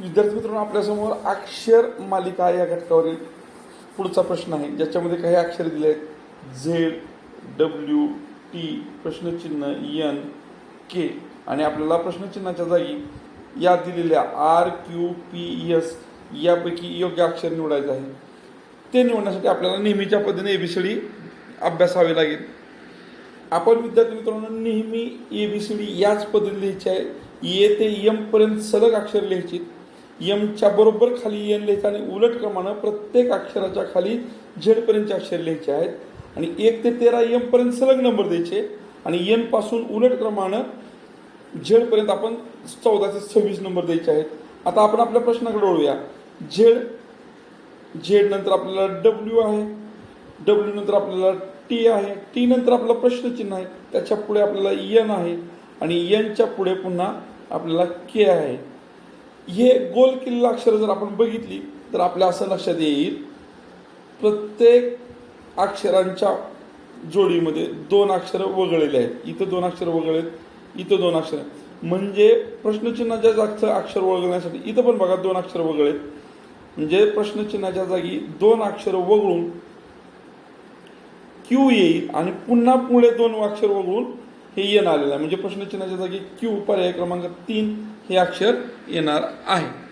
विद्यार्थी मित्रांनो आपल्यासमोर अक्षर मालिका या घटकावरील पुढचा प्रश्न आहे. ज्याच्यामध्ये काही अक्षर दिले आहेत. झेड डब्ल्यू टी प्रश्नचिन्ह एन के. आणि आपल्याला प्रश्नचिन्हाच्या जागी या दिलेल्या आर क्यू पी एस यापैकी योग्य अक्षर निवडायचं आहे. ते निवडण्यासाठी आपल्याला नेहमीच्या पद्धतीने एबीसीडी अभ्यासावे लागेल. आपण विद्यार्थी मित्रांनो नेहमी ए बी सी डी याच पद्धतीने लिहायची आहे. ए ते यमपर्यंत सलग अक्षर लिहायची. यमच्या बरोबर खाली एन लिहायचं आणि उलट क्रमानं प्रत्येक अक्षराच्या खाली झेडपर्यंतचे अक्षर लिहायचे आहेत. आणि एक ते तेरा यमपर्यंत सलग नंबर द्यायचे. आणि यनपासून उलट क्रमानं झेडपर्यंत आपण चौदा ते सव्वीस नंबर द्यायचे आहेत. आता आपण आपल्या प्रश्नाकडे वळूया. झेड झेड नंतर आपल्याला डब्ल्यू आहे. डब्ल्यू नंतर आपल्याला टी आहे. टी नंतर आपला प्रश्नचिन्ह आहे. त्याच्या पुढे आपल्याला एन आहे. आणि एनच्या पुढे पुन्हा आपल्याला के आहे. हे गोल किल्ला अक्षरं जर आपण बघितली तर आपल्या असं लक्षात येईल प्रत्येक अक्षरांच्या जोडीमध्ये दोन अक्षरं वगळलेली आहेत. इथं दोन अक्षरं वगळलेत इथं दोन अक्षरं. म्हणजे प्रश्नचिन्हाच्या जागचं अक्षर वगळण्यासाठी इथं पण बघा दोन अक्षर वगळेत म्हणजे प्रश्नचिन्हाच्या जागी दोन अक्षर वगळून क्यू येईल आणि पुन्हा पुढे दोन अक्षर वगळून हे येणं आलेलं आहे. म्हणजे प्रश्नचिन्हाच्या जागी क्यू पर्याय क्रमांक तीन हे अक्षर येणार आहे.